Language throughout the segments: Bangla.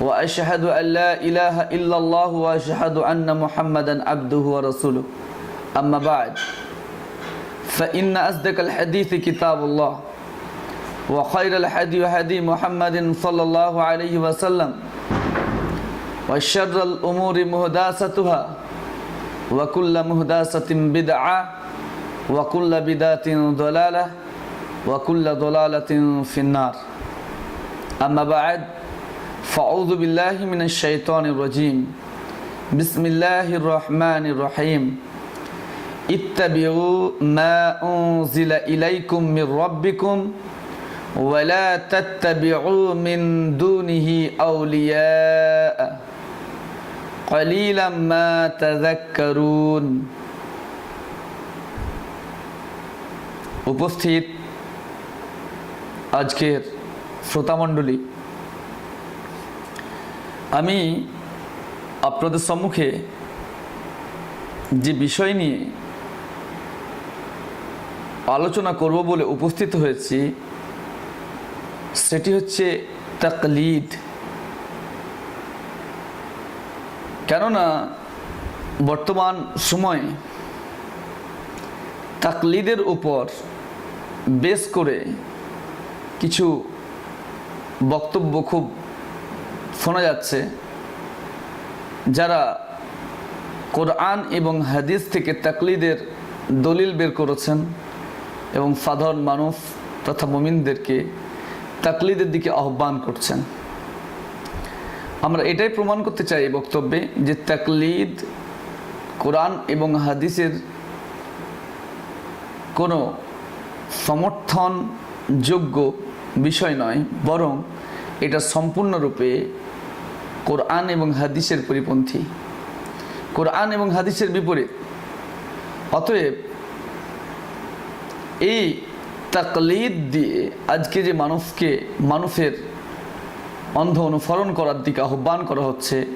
وأشهد أن لا إله إلا الله وأشهد أن محمدا عبده ورسوله. أما بعد فإن أصدق الحديث كتاب الله وخير الحدي هدي محمد صلى الله عليه وسلم وشر الأمور مهداستها وكل مهداسة بدعة وكل بدعة ضلالة وكل ضلالة في النار. أما بعد فأعوذ بالله من الشيطان الرجيم بسم الله الرحمن الرحيم اتبعوا ما أنزل إليكم من ربكم ولا تتبعوا من دونه أولياء قليلا ما تذكرون উপস্থিত আজকের শ্রোতামণ্ডলী আমি আপনাদের সম্মুখে যে বিষয় নিয়ে আলোচনা করব বলে উপস্থিত হয়েছি, সেটি হচ্ছে তাকলিদ। কেননা বর্তমান সময়ে তাকলিদের উপর বেশ করে কিছু বক্তব্য খুব শোনা যাচ্ছে, যারা কোরআন এবং হাদিস থেকে তাকলিদের দলিল বের করেছেন এবং সাধারণ মানুষ তথা মমিনদেরকে তাকলিদের দিকে আহ্বান করছেন। আমরা এটাই প্রমাণ করতে চাই এই বক্তব্যে যে তাকলিদ, কোরআন এবং হাদিসের কোনো সমর্থনযোগ্য বিষয় নয়, বরং এটা সম্পূর্ণরূপে কোরআন এবং হাদিসের পরিপন্থী। কোরআন এবং হাদিসের বিপরীত। অতএব এই তাকলিদ দিয়ে আজকে যে মানুষকে, মানুষের অন্ধ অনুসরণ করার দিকে আহ্বান করা হচ্ছে,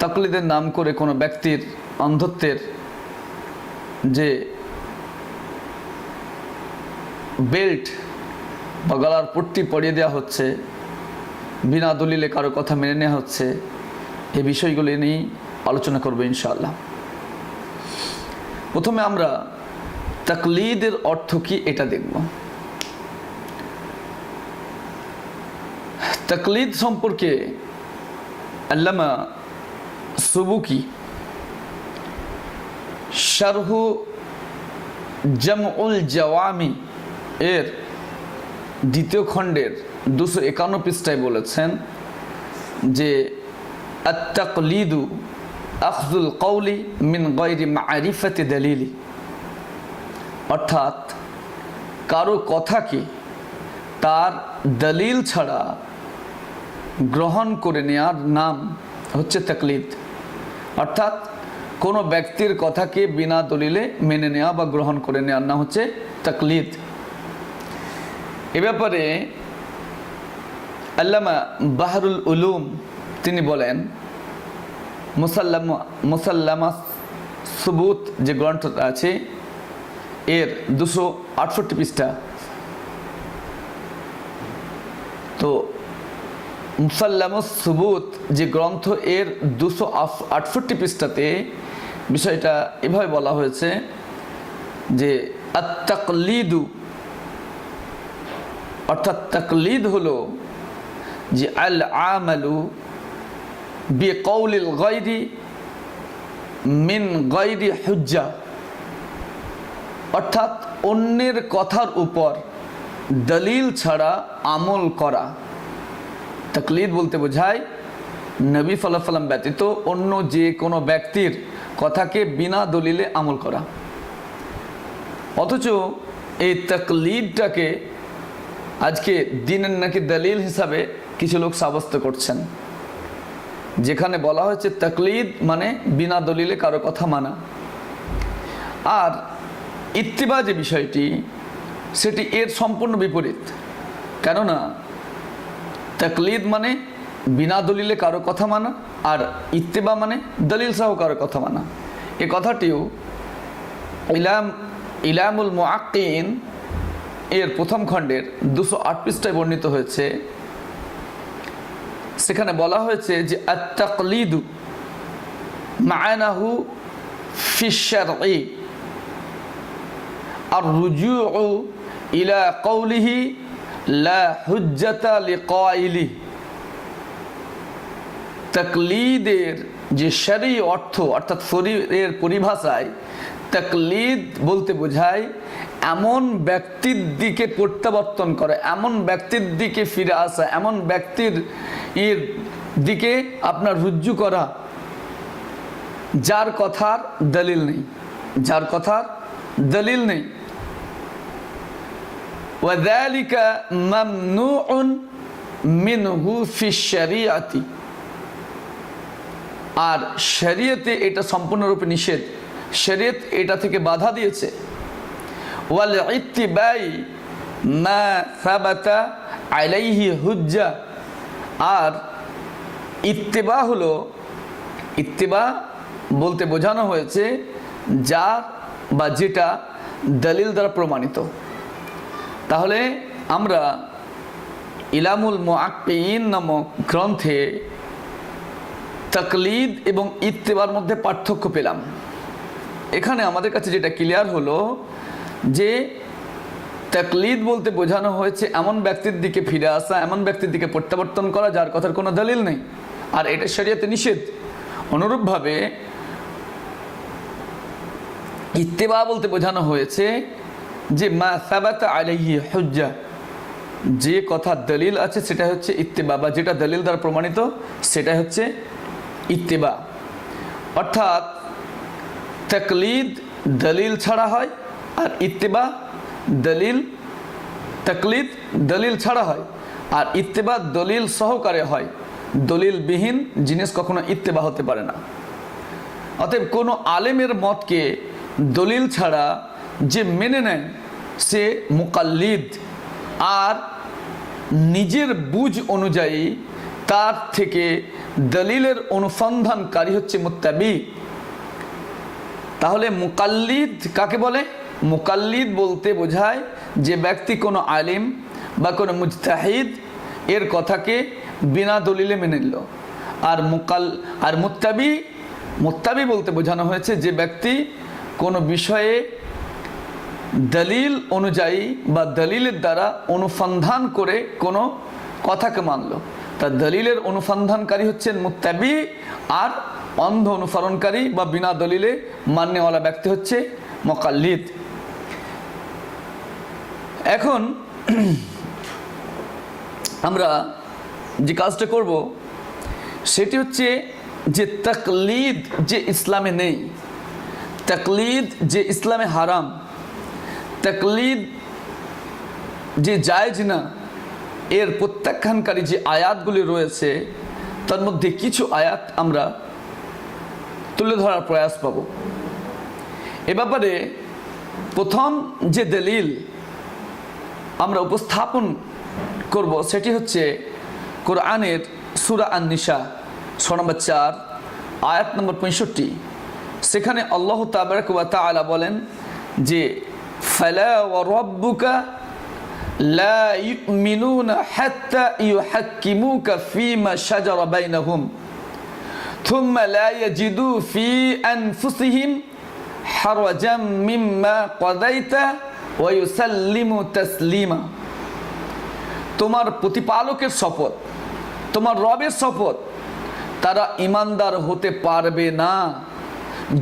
তাকলিদের নাম করে কোনো ব্যক্তির অন্ধত্বের যে বেল্ট বা গলার পট্টি পরিয়ে দেওয়া হচ্ছে বিনা দলিলে কারও কথা মেনে নেওয়া হচ্ছে এই বিষয়গুলি নিয়েই আলোচনা করব ইনশাআল্লাহ। প্রথমে আমরা তাকলিদের অর্থ কি এটা দেখব। তাকলিদ সম্পর্কে আল্লামা সুবুকি শারহু জামউল জওয়ামি এর দ্বিতীয় খণ্ডের দুশো একান্ন পৃষ্ঠায় বলেছেন যে, আত্তাকলিদু আখজুল কৌলি মিন গৈরি মারিফাতে দলিলি। অর্থাৎ, কারও কথাকে তার দলিল ছাড়া গ্রহণ করে নেওয়ার নাম হচ্ছে তাকলিদ। অর্থাৎ, কোনো ব্যক্তির কথাকে বিনা দলিলে মেনে নেওয়া বা গ্রহণ করে নেওয়ার নাম হচ্ছে তাকলিদ। এ ব্যাপারে আল্লামা বাহারুল উলুম, তিনি বলেন, মুসাল্লাম মুসাল্লামা সুবুত যে গ্রন্থটা আছে, এর দুশো আটষট্টি পৃষ্ঠা। তো মুসাল্লামুস সুবুত যে গ্রন্থ, এর দুশো আটষট্টি পৃষ্ঠাতে বিষয়টা এভাবে বলা হয়েছে যে, আত্তাকলিদু, অর্থাৎ তাকলিদ হলো যে আল আমালু বি কৌলিল গৈরি মিন গৈরি হুজ্জা। অর্থাৎ অন্যের কথার উপর দলিল ছাড়া আমল করা। তাকলিদ বলতে বোঝায়, নবী সাল্লাম ব্যতীত অন্য যে কোনো ব্যক্তির কথাকে বিনা দলিলে আমল করা। অথচ এই তকলিদটাকে আজকে দিনের নাকি দলিল হিসাবে কিছু লোক সাব্যস্ত করছেন। যেখানে বলা হয়েছে তাকলিদ মানে বিনা দলিলে কারও কথা মানা। আর ইত্তিবা যে বিষয়টি, সেটি এর সম্পূর্ণ বিপরীত। কেননা, তাকলিদ মানে বিনা দলিলে কারও কথা মানা আর ইত্তেবা মানে দলিল সহ কারও কথা মানা। এ কথাটিও ইলাম, ইলামুল মুআক্কিন এর প্রথম খণ্ডের দুশো আট পৃষ্ঠায় বর্ণিত হয়েছে। সেখানে বলা হয়েছে যে আত্তাকলিদু মায়নাহু ফিশার আর রুজু ইলা কৌলিহি লা হুজ্জাতা লিকাইলি তাকলিদের যে শরী অর্থ, অর্থাৎ শরীরের পরিভাষায় তাকলিদ বলতে বোঝায় এমন ব্যক্তির দিকে প্রত্যাবর্তন করে এমন ব্যক্তির দিকে ফিরে আসা এমন ব্যক্তির এর দিকে আপনার রুজ্জু করা যার কথার দলিল নেই যার কথার দলিল নেই وذلك ممنوع منه في الشريعة আর শরীয়তে এটা সম্পূর্ণরূপে নিষেধ শরীয়ত এটা থেকে বাধা দিয়েছে মা হুজ্জা। আর ইত্তেবা হলো, ইত্তেবা বলতে বোঝানো হয়েছে যা বা যেটা দলিল দ্বারা প্রমাণিত। তাহলে আমরা ইলামুল মোয়াক্কিন নামক গ্রন্থে তাকলিদ এবং ইত্তেবার মধ্যে পার্থক্য পেলাম। এখানে আমাদের কাছে যেটা ক্লিয়ার হলো যে তাকলিদ বলতে বোঝানো হয়েছে এমন ব্যক্তির দিকে ফিরে আসা, এমন ব্যক্তির দিকে প্রত্যাবর্তন করা যার কথার কোনো দলিল নেই। আর এটা শরীয়তে নিষেধ। অনুরূপভাবে ইত্তেবা বলতে বোঝানো হয়েছে যে, মা সাবাত আলাইহি হজ্জা। যে কথা দলিল আছে, সেটা হচ্ছে ইত্তেবা, বা যেটা দলিল দ্বারা প্রমাণিত, সেটা হচ্ছে ইত্তেবা। অর্থাৎ তকলিদ দলিল ছাড়া হয় আর ইত্তেবা, দলিল, তকলিদ, দলিল ছাড়া হয়। আর ইত্তেবা, দলিল সহকারে হয়। দলিলবিহীন জিনিস কখনো ইত্তেবা হতে পারে না। অতএব কোনো আলেমের মতকে দলিল ছাড়া যে মেনে নেয়, সে মুকাল্লিদ। আর নিজের বুঝ অনুযায়ী তার থেকে দলিলের অনুসন্ধানকারী হচ্ছে মুত্তাবি। তাহলে মুকাল্লিদ কাকে বলে? মুকাল্লিদ বলতে বোঝায় যে ব্যক্তি কোনো আলিম বা কোনো মুজতাহিদ এর কথাকে বিনা দলিলে মেনে নিল। আর মুকাল, আর মুত্তাবি মুত্তাবি বলতে বোঝানো হয়েছে যে ব্যক্তি কোনো বিষয়ে দলিল অনুযায়ী বা দলিলের দ্বারা অনুসন্ধান করে কোনো কথাকে মানল। তা দলিলের অনুসন্ধানকারী হচ্ছেন মুত্তাবি আর অন্ধ অনুসরণকারী বা বিনা দলিলে মান্যওয়ালা ব্যক্তি হচ্ছে মকাল্লিদ। এখন আমরা যে কাজটা করব, সেটি হচ্ছে যে তাকলিদ যে ইসলামে নেই, তাকলিদ যে ইসলামে হারাম, তাকলিদ যে জায়জ না, এর প্রত্যাখ্যানকারী যে আয়াতগুলি রয়েছে, তার মধ্যে কিছু আয়াত আমরা তুলে ধরার প্রয়াস পাব। এ ব্যাপারে প্রথম যে দলিল আমরা উপস্থাপন করব সেটি হচ্ছে কোরআনের সুরা আন নিশা ছ নম্বর চার আয়াত নম্বর পঁয়ষট্টি সেখানে আল্লাহ তাবারক ওয়া তাআলা বলেন যে ফালা ওয়া রব্বুকা লা ইউমিনুনা হাত্তা ইউহাক্কিমুকা ফীমা শাজারা বাইনাহুম ثم لا يجدوا في أنفسهم حرجا مما قضيت ওয়ুসাল্লিমু তসলিমা। তোমার প্রতিপালকের শপথ, তোমার রবের শপথ, তারা ইমানদার হতে পারবে না।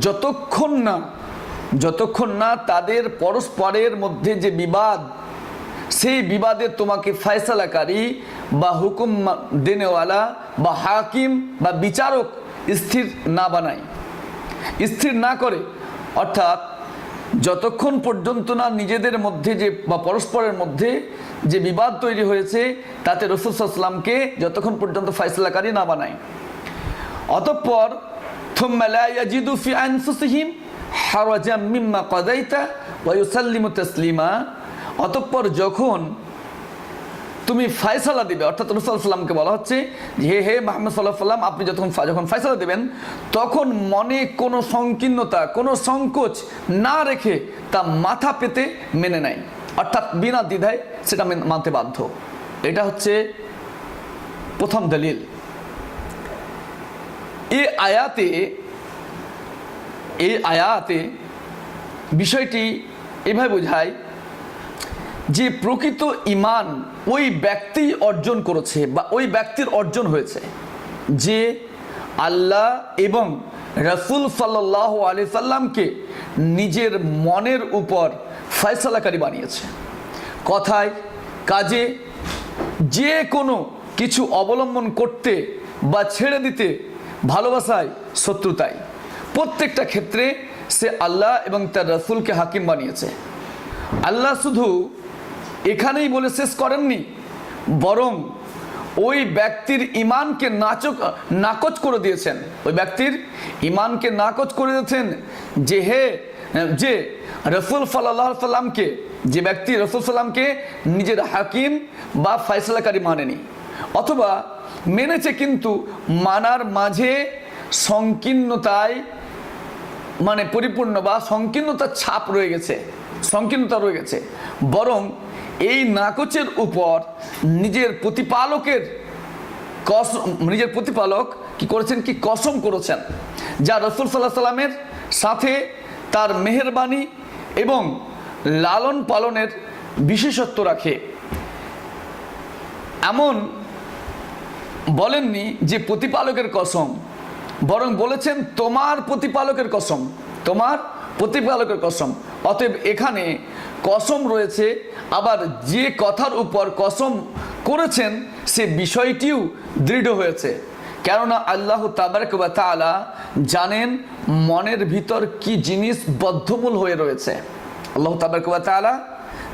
যতক্ষণ না যতক্ষণ না তাদের পরস্পরের মধ্যে যে বিবাদ, সেই বিবাদে তোমাকে ফয়সালাকারী বা হুকুম দেনেওয়ালা বা হাকিম বা বিচারক স্থির না বানায়। স্থির না করে, অর্থাৎ যতক্ষণ পর্যন্ত না নিজেদের মধ্যে যে, বা পরস্পরের মধ্যে যে বিবাদ তৈরি হয়েছে, তাতে রসুলসাল্লামকে যতক্ষণ পর্যন্ত ফয়সলাকারী না বানায়। অতঃপর থুম্মালাইয়াজিদুফি আনফুসিহিম হারাজাম মিম্মা কদাইতা ওয়াইসাল্লিমু তাসলিমা। অতঃপর যখন তুমি ফায়সালা দিবে, অর্থাৎ রসুল সাল্লামকে বলা হচ্ছে হে হে মাহমদ সাল্লাহ সাল্লাম আপনি যখন যখন ফায়সালা দেবেন, তখন মনে কোনো সংকীর্ণতা, কোনো সংকোচ না রেখে তা মাথা পেতে মেনে নেয়। অর্থাৎ বিনা দ্বিধায় সেটা মানতে বাধ্য। এটা হচ্ছে প্রথম দলিল। এই আয়াতে এই আয়াতে বিষয়টি এভাবে বোঝায় যে প্রকৃত ইমান ওই ব্যক্তি অর্জন করেছে বা ওই ব্যক্তির অর্জন হয়েছে, যে আল্লাহ এবং রসুল সাল্লাহ আলি সাল্লামকে নিজের মনের উপর ফয়সলাকারী বানিয়েছে। কথায়, কাজে যে কোনো কিছু অবলম্বন করতে বা ছেড়ে দিতে ভালোবাসায় শত্রুতায় প্রত্যেকটা ক্ষেত্রে সে আল্লাহ এবং তার রসুলকে হাকিম বানিয়েছে। আল্লাহ শুধু এখানেই বলে শেষ করেননি। বরং ওই ব্যক্তির ইমানকে নাচক, নাকচ করে দিয়েছেন। ওই ব্যক্তির ইমানকে নাকচ করে দিয়েছেন যে হে, যে রসুল সাল্লাহ সাল্লামকে, যে ব্যক্তি রসুল সাল্লামকে নিজের হাকিম বা ফয়সলাকারী মানেনি। অথবা মেনেছে কিন্তু মানার মাঝে সংকীর্ণতায় মানে পরিপূর্ণ বা সংকীর্ণতার ছাপ রয়ে গেছে, সংকীর্ণতা রয়ে গেছে। বরং এই নাকচের উপর নিজের প্রতিপালকের কসম নিজের প্রতিপালক কি করেছেন? কি কসম করেছেন? যা রসুল সাল্লাহ সাল্লামের সাথে তার মেহেরবানি এবং লালন পালনের বিশেষত্ব রাখে। এমন বলেননি যে প্রতিপালকের কসম, বরং বলেছেন তোমার প্রতিপালকের কসম, তোমার প্রতিপালকের কসম। অতএব এখানে কসম রয়েছে, আবার যে কথার উপর কসম করেছেন, সে বিষয়টিও দৃঢ় হয়েছে। কেননা আল্লাহ তাবারক ওয়া তাআলা জানেন মনের ভিতর কি জিনিস বদ্ধমূল হয়ে রয়েছে। আল্লাহ তাবারক ওয়া তাআলা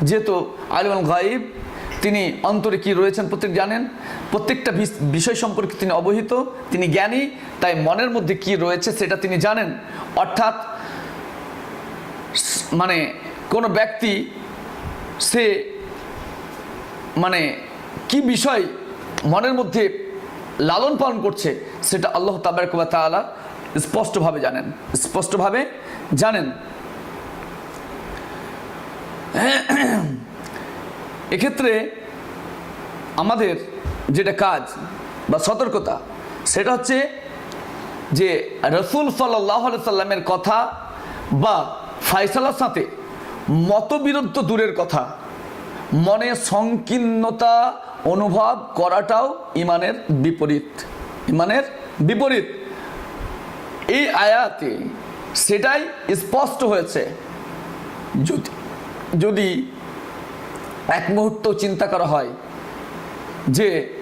যেহেতু আলিমুল গাইব তিনি অন্তরে কি রয়েছেন প্রত্যেক জানেন? প্রত্যেকটা বিষয় সম্পর্কে তিনি অবহিত, তিনি জ্ঞানী, তাই মনের মধ্যে কি রয়েছে সেটা তিনি জানেন। অর্থাৎ মানে কোনো ব্যক্তি সে মানে কি বিষয় মনের মধ্যে লালন পালন করছে, সেটা আল্লাহ তাবারকুবা তাআলা স্পষ্টভাবে জানেন। স্পষ্টভাবে জানেন। এক্ষেত্রে আমাদের যেটা কাজ বা সতর্কতা, সেটা হচ্ছে যে রসুল সাল্লাহ সাল্লামের কথা বা ফাইসালার সাথে মতবিরুদ্ধ দূরের কথা। মনে সংকীর্ণতা অনুভব করাটাও ইমানের বিপরীত। ইমানের বিপরীত। এই আয়াতে সেটাই স্পষ্ট হয়েছে। যদি যদি এক মুহূর্ত চিন্তা করা হয় যে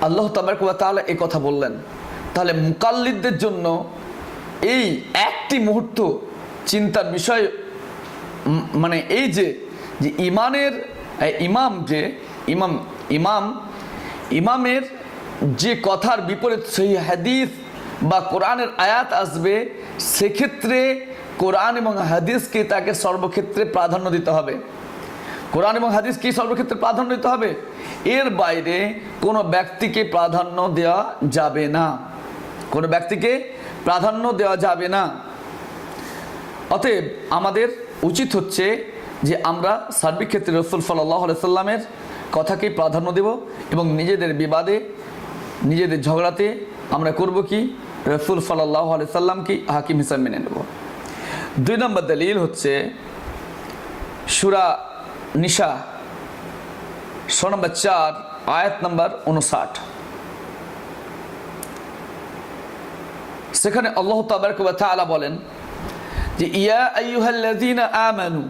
আল্লাহ তাবারকুয়া তাহলে এ কথা বললেন, তাহলে মুকাল্লিদদের জন্য এই একটি মুহূর্ত চিন্তার বিষয় মানে এই যে যে ইমানের ইমাম যে, ইমাম ইমাম, ইমামের যে কথার বিপরীত সেই হাদিস বা কোরআনের আয়াত আসবে, সেক্ষেত্রে কোরআন এবং হাদিসকে তাকে সর্বক্ষেত্রে প্রাধান্য দিতে হবে। কোরআন এবং হাদিস কি সর্বক্ষেত্রে প্রাধান্য দিতে হবে? এর বাইরে কোনো ব্যক্তিকে প্রাধান্য দেওয়া যাবে না। কোনো ব্যক্তিকে প্রাধান্য দেওয়া যাবে না। অতএব আমাদের উচিত হচ্ছে যে আমরা সার্বিক ক্ষেত্রে রসুল সাল্লাহ সাল্লামের কথাকেই প্রাধান্য দেব এবং নিজেদের বিবাদে, নিজেদের ঝগড়াতে আমরা করব কি? রসুল সাল্লাহ সাল্লামকে হাকিম হিসাবে মেনে নেব। দুই নম্বর দলিল হচ্ছে সুরা নিশা ছ নম্বর চার, আয়াত নম্বর উনষাট সেখানে আল্লাহ তাবারক ওয়া তাআলা বলেন যে ইয়া আইয়ুহাল্লাযীনা আমানু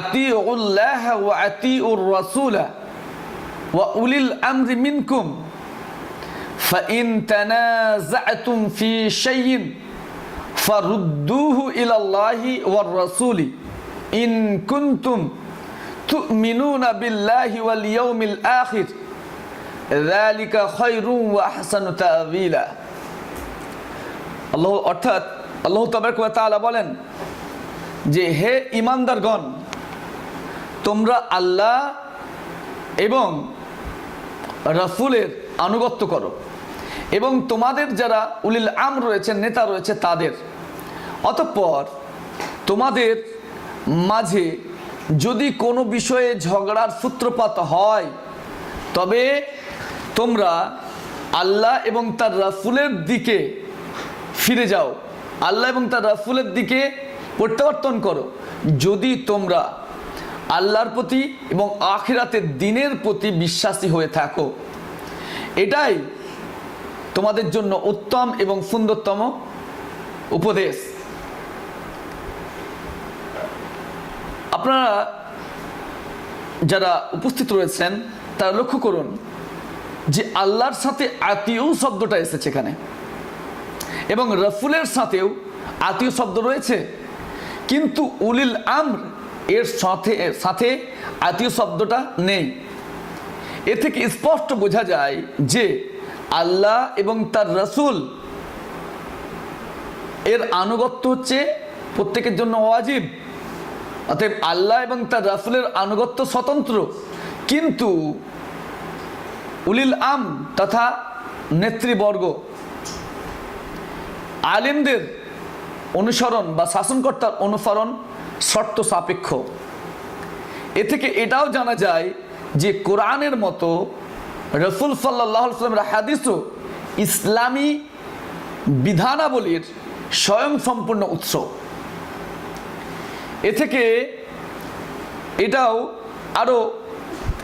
আতিউল্লাহ ওয়া আতিউর রাসূলা ওয়া উলিল আমরি মিনকুম فإن تنازعتم في شيء فردوه إلى الله والرسول إن كنتم تؤمنون بالله واليوم الآخر যালিকা খায়রুম ওয়া আহসানু তা'ওয়িলা আল্লাহ অর্থাৎ আল্লাহ তাআলা বলেন যে, হে ইমানদারগণ তোমরা আল্লাহ এবং রাসূলের আনুগত্য করো এবং তোমাদের যারা উলিল আম রয়েছে, নেতা রয়েছে তাদের। অতঃপর তোমাদের মাঝে যদি কোনো বিষয়ে ঝগড়ার সূত্রপাত হয়, তবে তোমরা আল্লাহ এবং তার রাসূলের দিকে ফিরে যাও। আল্লাহ এবং তার রাসূলের দিকে প্রত্যাবর্তন করো। যদি তোমরা আল্লাহর প্রতি এবং আখিরাতের দিনের প্রতি বিশ্বাসী হয়ে থাকো, এটাই তোমাদের জন্য উত্তম এবং সুন্দরতম উপদেশ। আপনারা যারা উপস্থিত রয়েছেন, তারা লক্ষ্য করুন যে আল্লাহর সাথে আত্মীয় শব্দটা এসেছে এখানে। এবং রফুলের সাথেও আত্মীয় শব্দ রয়েছে। কিন্তু উলিল আমর এর সাথে সাথে আত্মীয় শব্দটা নেই। এ থেকে স্পষ্ট বোঝা যায় যে আল্লাহ এবং তার রসুল এর আনুগত্য হচ্ছে প্রত্যেকের জন্য ওয়াজিব। অতএব আল্লাহ এবং তার রাসুলের আনুগত্য স্বতন্ত্র। কিন্তু উলিল আম তথা নেতৃবর্গ আলিমদের অনুসরণ বা শাসনকর্তার অনুসরণ শর্ত সাপেক্ষ। এ থেকে এটাও জানা যায় যে কোরআনের মতো রসুল সাল্লাহ সাল্লামের হাদিসও ইসলামী বিধানাবলীর স্বয়ং সম্পূর্ণ উৎস। এ থেকে এটাও আরও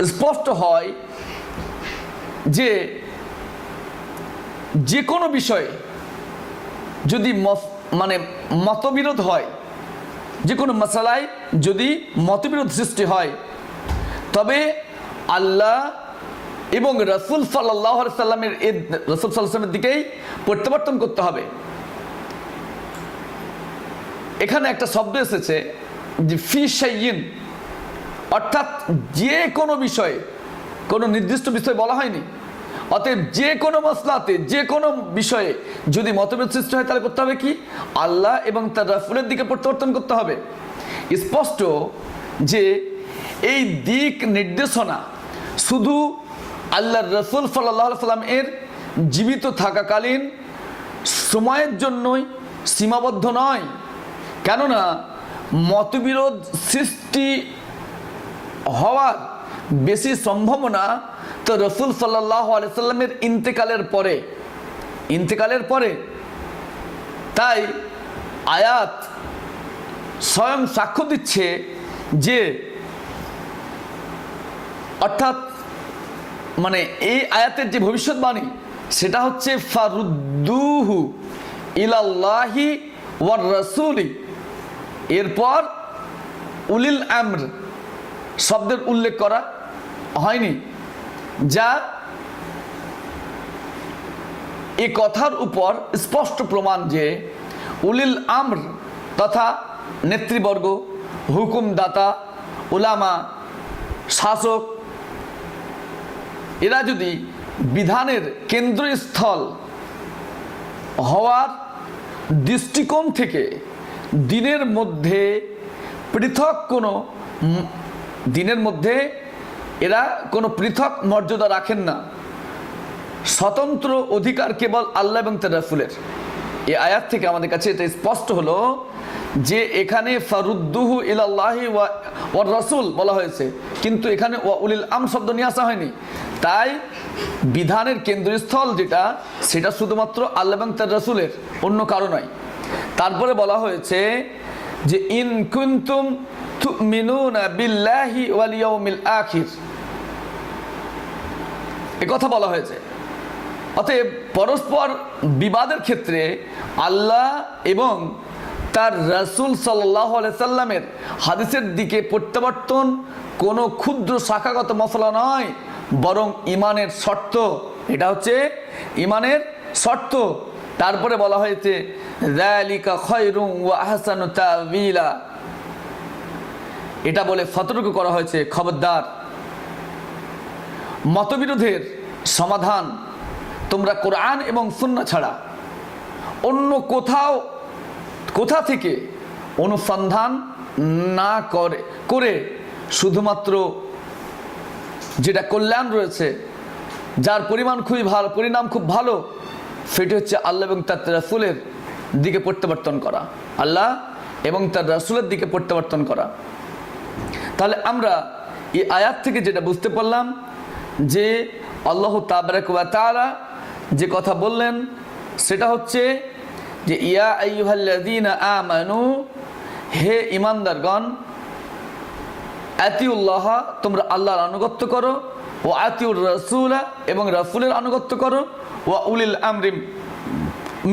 স্পষ্ট হয় যে যে কোনো বিষয়ে যদি মানে মতবিরোধ হয় যে কোনো মশালায় যদি মতবিরোধ সৃষ্টি হয়, তবে আল্লাহ এবং রসুল সাল্লাহ সাল্লামের রসুল সাল্লামের দিকেই প্রত্যাবর্তন করতে হবে। এখানে একটা শব্দ এসেছে যে ফি সাইয়িন অর্থাৎ যে কোনো বিষয়ে, কোনো নির্দিষ্ট বিষয় বলা হয়নি অতএব যে কোনো মশলাতে যে কোনো বিষয়ে যদি মতভেদ সৃষ্টি হয়, তাহলে করতে হবে কি? আল্লাহ এবং তার রাফুলের দিকে প্রত্যাবর্তন করতে হবে। স্পষ্ট যে এই দিক নির্দেশনা শুধু আল্লাহর রসুল সাল্লাহ সাল্লাম এর জীবিত থাকাকালীন সময়ের জন্যই সীমাবদ্ধ নয়। কেননা মতবিরোধ সৃষ্টি হওয়ার বেশি সম্ভাবনা তো রসুল সাল্লাহ আলাইসাল্লামের ইন্তেকালের পরে ইন্তেকালের পরে, তাই আয়াত স্বয়ং সাক্ষ্য দিচ্ছে যে, অর্থাৎ মানে এই আয়াতের যে ভবিষ্যৎবাণী, সেটা হচ্ছে, ফারুদ্দুহু ইলাল্লাহি ওয়ার রসুলি। এরপর উলিল আমর শব্দের উল্লেখ করা হয়নি। যা এ কথার উপর স্পষ্ট প্রমাণ যে উলিল আমর তথা নেতৃবর্গ, হুকুমদাতা ওলামা শাসক, এরা যদি বিধানের কেন্দ্রস্থল হওয়ার দৃষ্টিকোণ থেকে দিনের মধ্যে পৃথক কোনো দিনের মধ্যে এরা কোনো পৃথক মর্যাদা রাখেন না। স্বতন্ত্র অধিকার কেবল আল্লাহ এবং তার রাসুলের। আয়াত থেকে আমাদের কাছে এটা স্পষ্ট হলো যে এখানে ফারুদ্দুহু ইলাল্লাহি ওয়া রাসূল বলা হয়েছে। কিন্তু এখানে ওয়া উলিল আম শব্দ নিয়ে আসা হয়নি। তাই বিধানের কেন্দ্রস্থল যেটা, সেটা শুধুমাত্র আল্লাহ এবং তার রাসূলের, অন্য কারও নয়। তারপরে বলা হয়েছে যে ইন কুনতুম তুমিনুনা বিল্লাহি ওয়াল ইয়াউমিল কথা বলা হয়েছে। অতএব পরস্পর বিবাদের ক্ষেত্রে আল্লাহ এবং তার রাসূল সাল্লাহ সাল্লামের হাদিসের দিকে প্রত্যাবর্তন কোনো ক্ষুদ্র শাখাগত মশলা নয়, বরং ইমানের শর্ত। এটা হচ্ছে ইমানের শর্ত। তারপরে বলা হয়েছে, যালিকা খয়রুম ওয়া আহসানু তাওয়িলা এটা বলে সতর্ক করা হয়েছে খবরদার। মতবিরোধের সমাধান তোমরা কোরআন এবং সুন্না ছাড়া অন্য কোথাও, কোথা থেকে অনুসন্ধান না করে করে শুধুমাত্র যেটা কল্যাণ রয়েছে, যার পরিমাণ খুবই ভালো, পরিণাম খুব ভালো, সেটি হচ্ছে আল্লাহ এবং তার রাসুলের দিকে প্রত্যাবর্তন করা। আল্লাহ এবং তার রাসুলের দিকে প্রত্যাবর্তন করা। তাহলে আমরা এই আয়াত থেকে যেটা বুঝতে পারলাম যে আল্লাহ তাবারাক ওয়া তাআলা যে কথা বললেন, সেটা হচ্ছে যে, ইয়া আইয়ুহাল্লাযীনা আমানু, হে ইমানদারগণ আতিউল্লাহ, তোমরা আল্লাহর আনুগত্য করো, ও আতিউর রসুলা এবং রাসুলের আনুগত্য করো ও উলিল আমরিম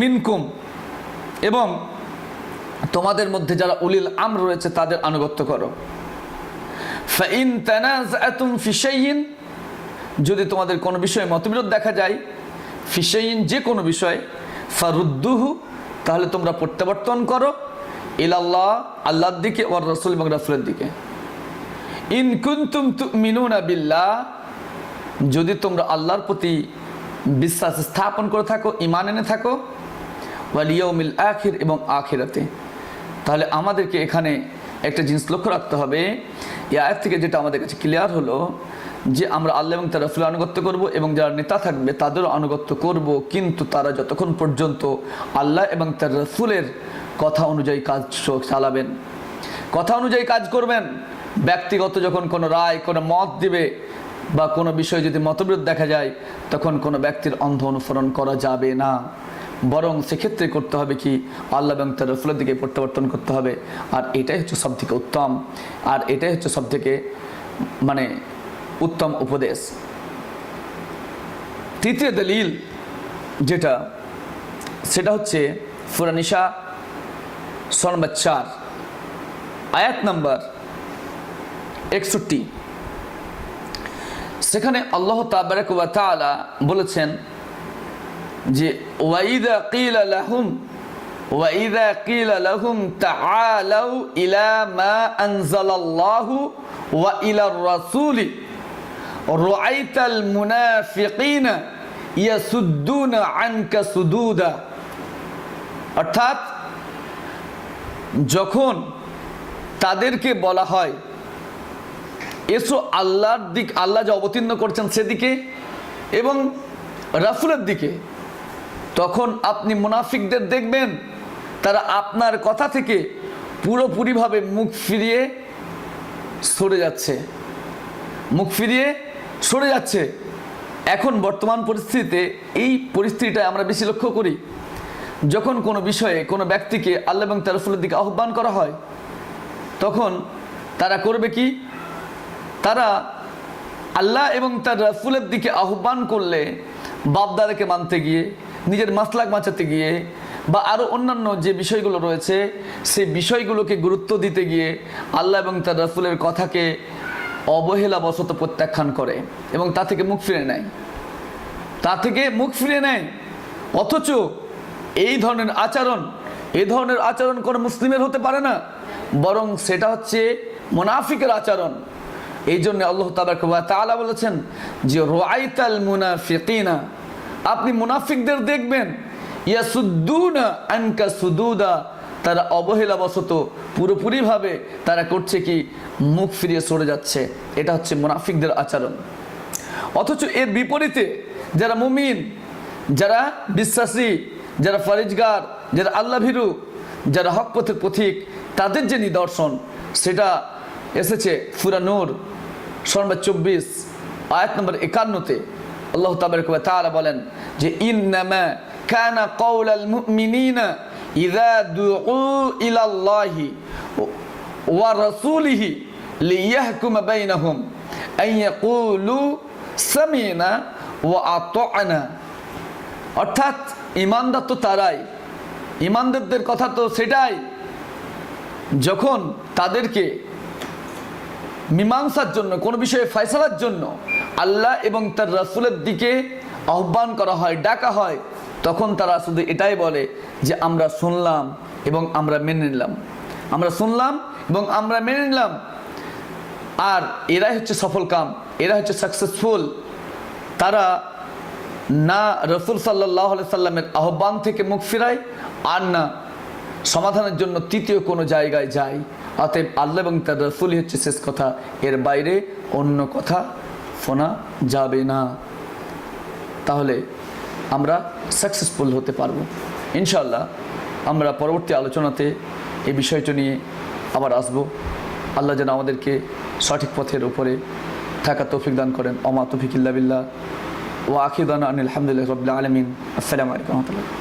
মিনকুম, এবং তোমাদের মধ্যে যারা উলিল আম রয়েছে, তাদের আনুগত্য করো। যদি তোমাদের কোনো বিষয়ে মতবিরোধ দেখা যায় ফিশাইন যে কোনো বিষয়, ফারুদ্দুহু, তাহলে তোমরা প্রত্যাবর্তন করো ইলাল্লাহ, আল্লাহর দিকে ওর রসুল এবং রাসুলের দিকে। ইন কুন্তুম মিনুনা বিল্লাহ, যদি তোমরা আল্লাহর প্রতি বিশ্বাস স্থাপন করে থাকো ইমান এনে থাকো ওয়ালিয়মিল আখির এবং আখিরাতে, তাহলে আমাদেরকে এখানে একটা জিনিস লক্ষ্য রাখতে হবে। এই আয়াত থেকে যেটা আমাদের কাছে ক্লিয়ার হলো যে আমরা আল্লাহ এবং তার রসুলের আনুগত্য করব এবং যারা নেতা থাকবে তাদেরও আনুগত্য করব, কিন্তু তারা যতক্ষণ পর্যন্ত আল্লাহ এবং তার রসুলের কথা অনুযায়ী কাজ চালাবেন, কথা অনুযায়ী কাজ করবেন, ব্যক্তিগত যখন কোনো রায়, কোনো মত দিবে বা কোনো বিষয়ে যদি মতবিরোধ দেখা যায়, তখন কোনো ব্যক্তির অন্ধ অনুসরণ করা যাবে না। বরং সেক্ষেত্রে করতে হবে কি? আল্লাহ এবং তার রসুলের দিকে প্রত্যাবর্তন করতে হবে। আর এটাই হচ্ছে সব থেকে উত্তম। আর এটাই হচ্ছে সব থেকে মানে উত্তম উপদেশ। তৃতীয় দলিল যেটা, সেটা হচ্ছে ফুরানিশা সনম্বর চার, আয়াত নাম্বার একষট্টি। সেখানে আল্লাহ তাবারাক ওয়া তাআলা বলেছেন যে ওয়াইদা কিলা লাহুম ওয়াইদা কিলা লাহুম তাআলাউ ইলা মা আনজালাল্লাহু ওয়া ইলার রাসূলি, রাআইতাল মুনাফিকিনা ইয়াসুদ্দুনা আনকা সুদুদা। অর্থাৎ, যখন তাদেরকে বলা হয়, এসো আল্লাহর দিক, আল্লাহ যে অবতীর্ণ করছেন সেদিকে এবং রাসুলের দিকে তখন আপনি মুনাফিকদের দেখবেন, তারা আপনার কথা থেকে পুরোপুরিভাবে মুখ ফিরিয়ে সরে যাচ্ছে। মুখ ফিরিয়ে সরে যাচ্ছে। এখন বর্তমান পরিস্থিতিতে এই পরিস্থিতিটা আমরা বেশি লক্ষ্য করি। যখন কোনো বিষয়ে কোনো ব্যক্তিকে আল্লাহ এবং তার রসুলের দিকে আহ্বান করা হয়, তখন তারা করবে কি? তারা আল্লাহ এবং তার রাসুলের দিকে আহ্বান করলে বাপদাদাকে মানতে গিয়ে নিজের মাসলাক বাঁচাতে গিয়ে বা আরও অন্যান্য যে বিষয়গুলো রয়েছে, সেই বিষয়গুলোকে গুরুত্ব দিতে গিয়ে আল্লাহ এবং তার রাসুলের কথাকে অবহেলাবশত প্রত্যাখ্যান করে এবং তা থেকে মুখ ফিরে নেয়। তা থেকে মুখ ফিরে নেয়। অথচ এই ধরনের আচরণ, এই ধরনের আচরণ কোনো মুসলিমের হতে পারে না, বরং সেটা হচ্ছে মোনাফিকের আচরণ। এই জন্য আল্লাহ তালা বলেছেন যে রাইতাল মুনাফিকিনা আপনি মুনাফিকদের দেখবেন, ইয়াসুদ্দুনা আনকা সুদুদা, তারা অবহেলাবশত পুরোপুরিভাবে তারা করছে কি, মুখ ফিরিয়ে সরে যাচ্ছে। এটা হচ্ছে মুনাফিকদের আচরণ। অথচ এর বিপরীতে যারা মুমিন, যারা বিশ্বাসী, যারা ফরিজগার, যারা আল্লাহ ভীরু, যারা হক পথের পথিক, তাদের যে নিদর্শন, সেটা এসেছে ফুরানুর নম্বর চব্বিশ, আয়াত নম্বর একান্নতে। আল্লাহ তাআলা বলেন যে, ইন্নামা কানা কওলাল মুমিনিনা ইযা দুউ ইলাল্লাহি ওয়া রাসূলিহি লিয়াহকুমা বাইনাহুম আন ইয়াকুলু সামিনা ওয়া আতা'না। অর্থাৎ ইমানদার তো তারাই ইমানদারদের কথা তো সেটাই। যখন তাদেরকে মীমাংসার জন্য, কোনো বিষয়ে ফয়সালার জন্য আল্লাহ এবং তার রাসুলের দিকে আহ্বান করা হয়, ডাকা হয়, তখন তারা শুধু এটাই বলে যে, আমরা শুনলাম এবং আমরা মেনে নিলাম। আমরা শুনলাম এবং আমরা মেনে নিলাম। আর এরাই হচ্ছে সফল কাম এরা হচ্ছে সাকসেসফুল তারা না রসুল সাল্লাহ সাল্লামের আহ্বান থেকে মুখ ফিরায়, আর না সমাধানের জন্য তৃতীয় কোনো জায়গায় যাই। অতএব আল্লাহ এবং তার রসুলই হচ্ছে শেষ কথা। এর বাইরে অন্য কথা শোনা যাবে না। তাহলে আমরা সাকসেসফুল হতে পারব। ইনশাল্লাহ আমরা পরবর্তী আলোচনাতে এই বিষয়টা নিয়ে আবার আসব। আল্লাহ যেন আমাদেরকে সঠিক পথের উপরে থাকা তৌফিক দান করেন। অমা তৌফিক ইল্লা বিল্লাহ। ও আখিদান আনিল আলহামদুলিল্লাহ রবিল্লা আলমিন। আসসালামু আলাইকুম রহমতুল্লাহ।